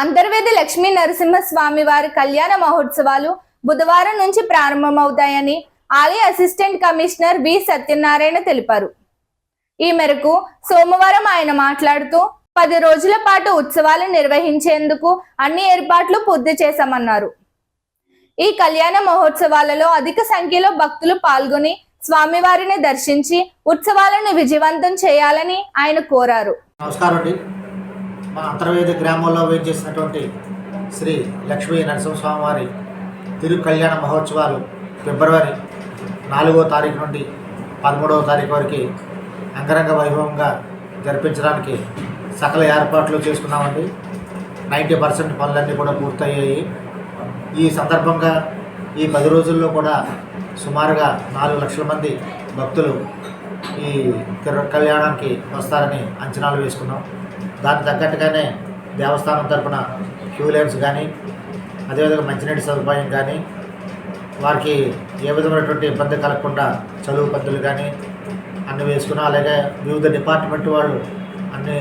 అంతర్వేది లక్ష్మీ నరసింహస్వామి వారి కళ్యాణ మహోత్సవాలు బుధవారం నుంచి ప్రారంభమవుతాయని ఆలయ అసిస్టెంట్ కమిషనర్ వి సత్యనారాయణ తెలిపారు. ఈ మేరకు సోమవారం ఆయన మాట్లాడుతూ పది రోజుల పాటు ఉత్సవాలు నిర్వహించేందుకు అన్ని ఏర్పాట్లు పూర్తి చేశామన్నారు. ఈ కళ్యాణ మహోత్సవాలలో అధిక సంఖ్యలో భక్తులు పాల్గొని స్వామివారిని దర్శించి ఉత్సవాలను విజయవంతం చేయాలని ఆయన కోరారు. నమస్కారం అండి. మన అంతర్వేది గ్రామంలో వేయించేసినటువంటి శ్రీ లక్ష్మీ నరసింహస్వామి వారి తిరు కళ్యాణ మహోత్సవాలు ఫిబ్రవరి నాలుగో తారీఖు నుండి పదమూడవ తారీఖు వరకు అంగరంగ వైభవంగా జరిపించడానికి సకల ఏర్పాట్లు చేసుకున్నామండి. నైంటీ పర్సెంట్ పనులన్నీ కూడా పూర్తయ్యాయి. ఈ సందర్భంగా ఈ పది రోజుల్లో కూడా సుమారుగా నాలుగు లక్షల మంది భక్తులు ఈ తిరు కళ్యాణానికి వస్తారని అంచనాలు వేసుకున్నాం. దానికి తగ్గట్టుగానే దేవస్థానం తరపున క్యూ లైన్స్ కానీ అదేవిధంగా మంచినీటి సదుపాయం కానీ వారికి ఏ విధమైనటువంటి ఇబ్బంది కలగకుండా చదువు పద్ధతులు కానీ అన్నీ వేసుకున్నా అలాగే వివిధ డిపార్ట్మెంట్ వాళ్ళు అన్ని